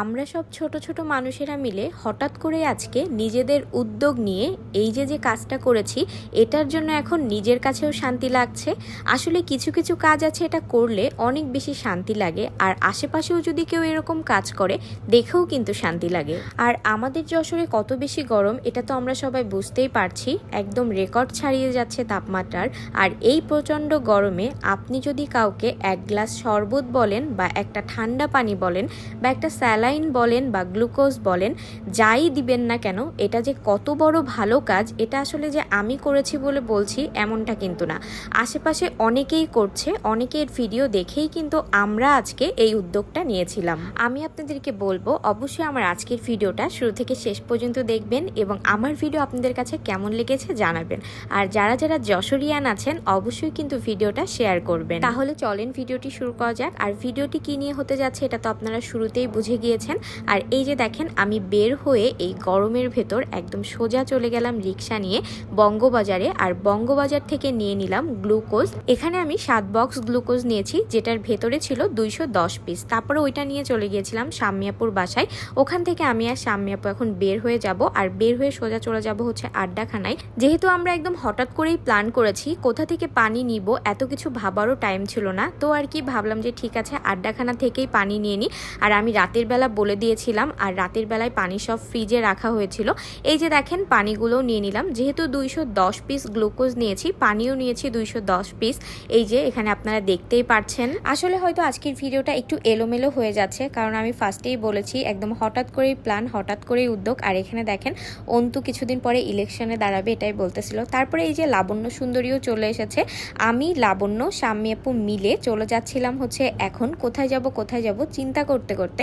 আমরা সব ছোট ছোট মানুষেরা মিলে হঠাৎ করে আজকে নিজেদের উদ্যোগ নিয়ে এই যে যে কাজটা করেছি, এটার জন্য এখন নিজের কাছেও শান্তি লাগছে। আসলে কিছু কিছু কাজ আছে এটা করলে অনেক বেশি শান্তি লাগে, আর আশেপাশেও যদি কেউ এরকম কাজ করে, দেখেও কিন্তু শান্তি লাগে। আর আমাদের যশোরে কত বেশি গরম, এটা তো আমরা সবাই বুঝতেই পারছি, একদম রেকর্ড ছাড়িয়ে যাচ্ছে তাপমাত্রার। আর এই প্রচণ্ড গরমে আপনি যদি কাউকে এক গ্লাস শরবত বলেন বা একটা ঠান্ডা পানি বলেন বা একটা স্যালাইন বলেন বা গ্লুকোজ বলেন, যাই দিবেন না কেন, এটা যে কত বড় ভালো কাজ, এটা আসলে যে আমি করেছি বলে বলছি এমনটা কিন্তু না। আশেপাশে অনেকেই করছে, অনেকের ভিডিও দেখেই কিন্তু আমরা আজকে এই উদ্যোগটা নিয়েছিলাম। আমি আপনাদেরকে বলব, অবশ্যই আমার আজকের ভিডিওটা শুরু থেকে শেষ পর্যন্ত দেখবেন এবং আমার ভিডিও আপনাদের কাছে কেমন লেগেছে জানাবেন। আর যারা যারা যশোরিয়ান আছেন, অবশ্যই কিন্তু ভিডিওটা শেয়ার করবেন। তাহলে চলেন, ভিডিওটি শুরু করা যাক। আর ভিডিওটি কি নিয়ে হতে যাচ্ছে, এটা তো আপনারা শুরুতেই বুঝে গিয়েছেন আর এই যে দেখেন, আমি বের হয়ে এই গরমের ভেতর একদম সোজা চলে গেলাম রিক্সা নিয়ে বঙ্গবাজারে। আর বঙ্গবাজার থেকে নিয়ে নিলাম গ্লুকোজ। এখানে আমি সাত বক্স গ্লুকোজ নিয়েছি, যেটার ভেতরে ছিল দুইশো দশ পিস। তারপরে ওইটা নিয়ে চলে গিয়েছিলাম শাম্মিয়াপুর বাসায়। ওখান থেকে আমি আর শাম্মিয়াপু এখন বের হয়ে যাব। আর বের হয়ে সোজা চলে যাব হচ্ছে আড্ডাখানায়। যেহেতু আমরা একদম হঠাৎ করেই প্ল্যান করেছি, কোথা থেকে পানি নিব, এত কিছু ভাবারও টাইম ছিল না। তো আর কি ভাবলাম যে ঠিক আছে, আড্ডাখানা থেকেই পানি নিয়ে নিই। আর আমি রাতের বেলা বলে দিয়েছিলাম, আর রাতের বেলায় পানি সব ফ্রিজে রাখা হয়েছিল। এই যে দেখেন পানিগুলোও নিয়ে নিলাম। যেহেতু দুইশো দশ পিস গ্লুকোজ নিয়েছি, পানিও নিয়েছি দুইশো দশ পিস এই যে, এখানে আপনারা দেখতেই পাচ্ছেন আসলে হয়তো আজকের ভিডিওটা একটু এলোমেলো হয়ে যাচ্ছে, কারণ আমি ফার্স্টেই বলেছি, একদম হঠাৎ করেই প্ল্যান হঠাৎ করেই উদ্যোগ। আর এখানে দেখেন, অন্তু কিছুদিন পরে ইলেকশনে দাঁড়াবে, এটাই বলতেছিল। তারপরে এই যে লাবণ্য সুন্দরীও চলে এসেছে। আমি, লাবণ্য, সাম্মি আপু মিলে চলে যাচ্ছিলাম হচ্ছে এখন। কোথায় যাব কোথায় যাব, চিন্তা করতে করতে।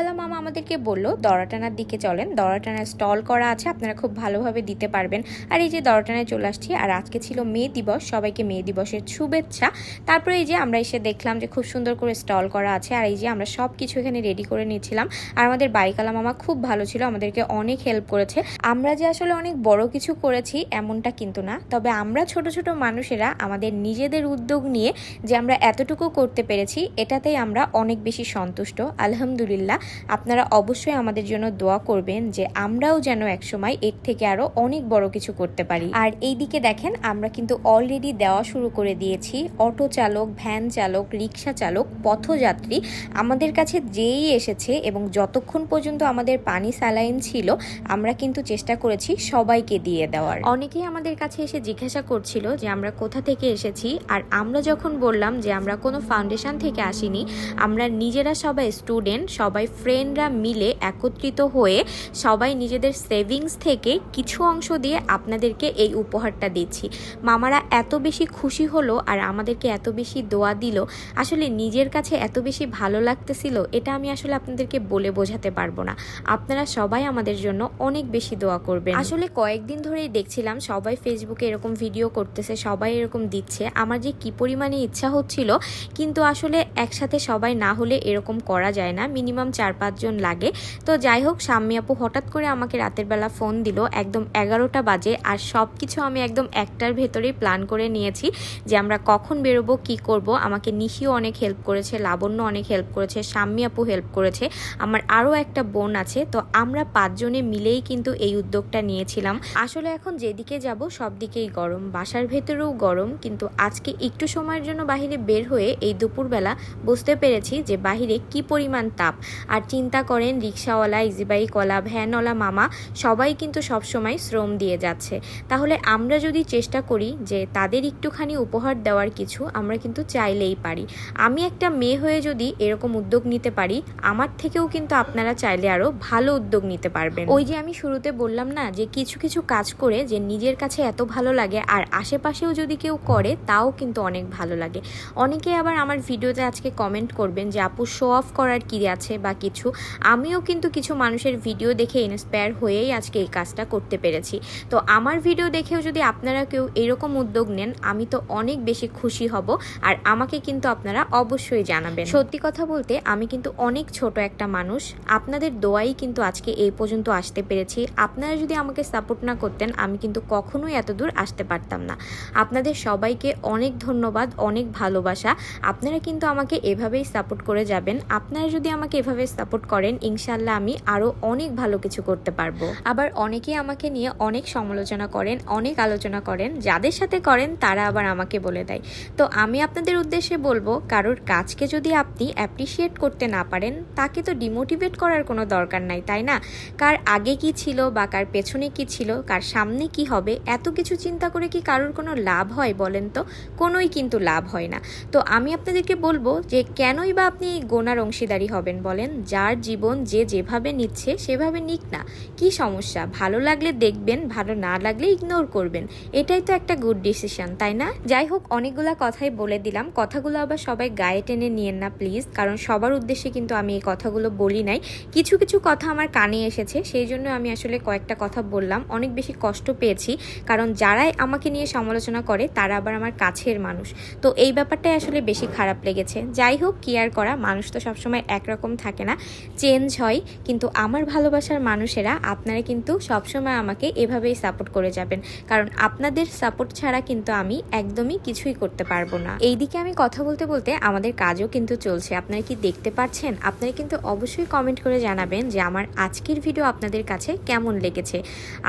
বাইগালা মামা আমাদেরকে বলল, দড়াটানার দিকে চলেন। দড়াটানার স্টল করা আছে, আপনারা খুব ভালোভাবে দিতে পারবেন। আর এই যে দড়াটানায় চলে আসছি, আর আজকে ছিল মে দিবস, সবাইকে মে দিবসের শুভেচ্ছা। তারপরে এই যে আমরা এসে দেখলাম যে খুব সুন্দর করে স্টল করা আছে, আর এই যে আমরা সব কিছু এখানে রেডি করে নিয়েছিলাম। আর আমাদের বাইকালা মামা খুব ভালো ছিল, আমাদেরকে অনেক হেল্প করেছে। আমরা যে আসলে অনেক বড় কিছু করেছি, এমনটা কিন্তু না। তবে আমরা ছোট ছোট মানুষেরা আমাদের নিজেদের উদ্যোগ নিয়ে যে আমরা এতটুকু করতে পেরেছি, এটাতেই আমরা অনেক বেশি সন্তুষ্ট। আলহামদুলিল্লাহ। আপনারা অবশ্যই আমাদের জন্য দোয়া করবেন যে আমরাও যেন একসময় এর থেকে আরও অনেক বড় কিছু করতে পারি। আর এইদিকে দেখেন, আমরা কিন্তু অলরেডি দেওয়া শুরু করে দিয়েছি। অটো চালক, ভ্যান চালক, রিক্সা চালক, পথযাত্রী আমাদের কাছে যেই এসেছে এবং যতক্ষণ পর্যন্ত আমাদের পানি স্যালাইন ছিল, আমরা কিন্তু চেষ্টা করেছি সবাইকে দিয়ে দেওয়ার। অনেকেই আমাদের কাছে এসে জিজ্ঞাসা করছিল যে আমরা কোথা থেকে এসেছি, আর আমরা যখন বললাম যে আমরা কোনো ফাউন্ডেশন থেকে আসিনি, আমরা নিজেরা সবাই স্টুডেন্ট সবাই ফ্রেন্ডরা মিলে একত্রিত হয়ে সবাই নিজেদের সেভিংস থেকে কিছু অংশ দিয়ে আপনাদেরকে এই উপহারটা দিচ্ছি। মামারা এত বেশি খুশি হলো আর আমাদেরকে এত বেশি দোয়া দিল। আসলে নিজের কাছে এত বেশি ভালো লাগতেছিল, এটা আমি আসলে আপনাদেরকে বলে বোঝাতে পারব না। আপনারা সবাই আমাদের জন্য অনেক বেশি দোয়া করবেন। আসলে কয়েকদিন ধরেই দেখছিলাম সবাই ফেসবুকে এরকম ভিডিও করতেছে, সবাই এরকম দিচ্ছে। আমার যে কি পরিমাণে ইচ্ছা হচ্ছিল, কিন্তু আসলে একসাথে সবাই না হলে এরকম করা যায় না। মিনিমাম চার পাঁচজন লাগে। তো যাই হোক, সাম্মি আপু হঠাৎ করে আমাকে রাতের বেলা ফোন দিল একদম এগারোটা বাজে আর সব কিছু আমি একদম একটার ভেতরেই প্ল্যান করে নিয়েছি যে আমরা কখন বেরোবো, কি করব। আমাকে নিশিও অনেক হেল্প করেছে, লাবণ্য অনেক হেল্প করেছে, সাম্মি আপু হেল্প করেছে। আমার আরও একটা বোন আছে, তো আমরা পাঁচজনে মিলেই কিন্তু এই উদ্যোগটা নিয়েছিলাম। আসলে এখন যেদিকে যাব সব দিকেই গরম, বাসার ভেতরেও গরম, কিন্তু আজকে একটু সময়ের জন্য বাহিরে বের হয়ে এই দুপুরবেলা বুঝতে পেরেছি যে বাহিরে কি পরিমাণ তাপ। আর চিন্তা করেন, রিক্সাওয়ালা ইজিবাইকওয়ালা ভ্যানওয়ালা মামা, সবাই কিন্তু সবসময় শ্রম দিয়ে যাচ্ছে। তাহলে আমরা যদি চেষ্টা করি যে তাদের একটুখানি উপহার দেওয়ার কিছু, আমরা কিন্তু চাইলেই পারি। আমি একটা মেয়ে হয়ে যদি এরকম উদ্যোগ নিতে পারি, আমার থেকেও কিন্তু আপনারা চাইলে আরও ভালো উদ্যোগ নিতে পারবেন। ওই যে আমি শুরুতে বললাম না যে কিছু কিছু কাজ করে যে নিজের কাছে এত ভালো লাগে আর আশেপাশেও যদি কেউ করে, তাও কিন্তু অনেক ভালো লাগে। অনেকে আবার আমার ভিডিওতে আজকে কমেন্ট করবেন যে, আপু শো অফ করার কী আছে বা কিছু। আমিও কিন্তু কিছু মানুষের ভিডিও দেখে ইন্সপায়ার হয়েই আজকে এই কাজটা করতে পেরেছি। তো আমার ভিডিও দেখেও যদি আপনারা কেউ এরকম উদ্যোগ নেন, আমি তো অনেক বেশি খুশি হব আর আমাকে কিন্তু আপনারা অবশ্যই জানাবেন। সত্যি কথা বলতে, আমি কিন্তু অনেক ছোট একটা মানুষ। আপনাদের দোয়াই কিন্তু আজকে এই পর্যন্ত আসতে পেরেছি। আপনারা যদি আমাকে সাপোর্ট না করতেন, আমি কিন্তু কখনোই এত দূর আসতে পারতাম না। আপনাদের সবাইকে অনেক ধন্যবাদ, অনেক ভালোবাসা। আপনারা কিন্তু আমাকে এভাবেই সাপোর্ট করে যাবেন। আপনারা যদি আমাকে এভাবে সাপোর্ট করেন ইনশাল্লাহ আমি আরও অনেক ভালো কিছু করতে পারব। আবার অনেকেই আমাকে নিয়ে অনেক সমালোচনা করেন, অনেক আলোচনা করেন, যাদের সাথে করেন তারা আবার আমাকে বলে দেয়। তো আমি আপনাদের উদ্দেশ্যে বলব, কারোর কাজকে যদি আপনি অ্যাপ্রিসিয়েট করতে না পারেন, তাকে তো ডিমোটিভেট করার কোনো দরকার নাই, তাই না? কার আগে কি ছিল বা কার পেছনে কি ছিল, কার সামনে কি হবে, এত কিছু চিন্তা করে কি কারোর কোনো লাভ হয় বলেন তো? কোনোই কিন্তু লাভ হয় না। তো আমি আপনাদেরকে বলব যে, কেনই বা আপনি গোনার অংশীদারি হবেন বলেন যার জীবন যে যেভাবে নিচ্ছে, সেভাবে নিক না। কি সমস্যা? ভালো লাগলে দেখবেন, ভালো না লাগলে ইগনোর করবেন। এটাই তো একটা গুড ডিসিশন তাই না? যাই হোক, অনেকগুলা কথাই বলে দিলাম। কথাগুলো আবার সবাই গায়ে টেনে নিয়েন না প্লিজ কারণ সবার উদ্দেশ্যে কিন্তু আমি এই কথাগুলো বলি নাই। কিছু কিছু কথা আমার কানে এসেছে, সেই জন্য আমি আসলে কয়েকটা কথা বললাম। অনেক বেশি কষ্ট পেয়েছি, কারণ যারাই আমাকে নিয়ে সমালোচনা করে, তারা আবার আমার কাছের মানুষ। তো এই ব্যাপারটাই আসলে বেশি খারাপ লেগেছে। যাই হোক কি আর করা, মানুষ তো সবসময় একরকম থাকে না। চেঞ্জ হয়। কিন্তু আমার ভালোবাসার মানুষেরা, আপনারা কিন্তু সবসময় আমাকে এভাবেই সাপোর্ট করে যাবেন। কারণ আপনাদের সাপোর্ট ছাড়া কিন্তু আমি একদমই কিছুই করতে পারব না। এইদিকে আমি কথা বলতে বলতে আমাদের কাজও কিন্তু চলছে। আপনারা কি দেখতে পাচ্ছেন? আপনারা কিন্তু অবশ্যই কমেন্ট করে জানাবেন যে আমার আজকের ভিডিও আপনাদের কাছে কেমন লেগেছে।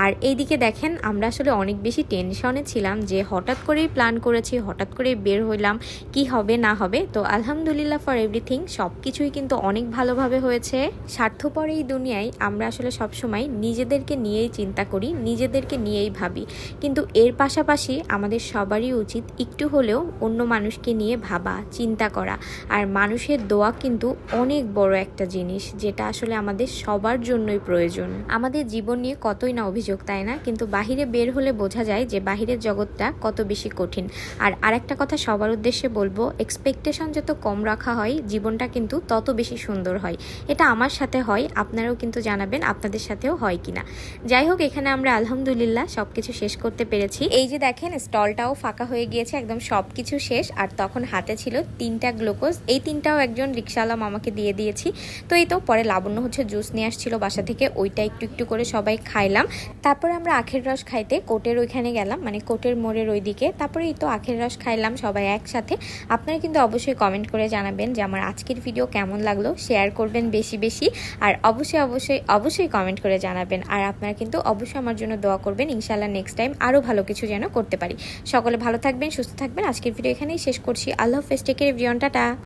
আর এইদিকে দেখেন, আমরা আসলে অনেক বেশি টেনশনে ছিলাম যে হঠাৎ করেই প্ল্যান করেছি, হঠাৎ করেই বের হইলাম, কি হবে না হবে। তো আলহামদুলিল্লাহ ফর এভরিথিং সব কিছুই কিন্তু অনেক ভালোভাবে হয়েছে? স্বার্থপর এই দুনিয়ায় আমরা আসলে সবসময় নিজেদেরকে নিয়েই চিন্তা করি, নিজেদেরকে নিয়েই ভাবি। কিন্তু এর পাশাপাশি আমাদের সবারই উচিত একটু হলেও অন্য মানুষকে নিয়ে ভাবা, চিন্তা করা। আর মানুষের দোয়া কিন্তু অনেক বড় একটা জিনিস, যেটা আসলে আমাদের সবার জন্যই প্রয়োজন। আমাদের জীবন নিয়ে কতই না অভিযোগ, তাই না? কিন্তু বাহিরে বের হলে বোঝা যায় যে বাহিরের জগৎটা কত বেশি কঠিন। আর আরেকটা কথা সবার উদ্দেশ্যে বলব এক্সপেকটেশন যত কম রাখা হয়, জীবনটা কিন্তু তত বেশি সুন্দর হয়। এটা আমার সাথে হয়, আপনারাও কিন্তু জানাবেন আপনাদের সাথেও হয় কিনা। যাই হোক, এখানে আমরা আলহামদুলিল্লাহ সব কিছু শেষ করতে পেরেছি। এই যে দেখেন, স্টলটাও ফাঁকা হয়ে গিয়েছে, একদম সব কিছু শেষ। আর তখন হাতে ছিল তিনটা গ্লুকোজ। এই তিনটাও একজন রিক্সাওয়ালা মামাকে দিয়ে দিয়েছি। তো এই তো, পরে লাবণ্য হচ্ছে জুস নিয়ে আসছিল বাসা থেকে। ওইটা একটু একটু করে সবাই খাইলাম। তারপরে আমরা আখের রস খাইতে কোটের ওইখানে গেলাম মানে কোটের মোড়ের ওইদিকে। তারপরে এই তো আখের রস খাইলাম সবাই একসাথে। আপনারা কিন্তু অবশ্যই কমেন্ট করে জানাবেন যে আমার আজকের ভিডিও কেমন লাগল, শেয়ার করবেন বেশি বেশি আর অবশ্যই অবশ্যই অবশ্যই কমেন্ট করে জানাবেন। আর আপনারা কিন্তু অবশ্যই আমার জন্য দোয়া করবেন ইনশাল্লাহ নেক্সট টাইম আরও ভালো কিছু যেন করতে পারি। সকলে ভালো থাকবেন, সুস্থ থাকবেন। আজকের ভিডিও এখানেই শেষ করছি। আল্লাহ হাফেজ টেকের ভিডিওটা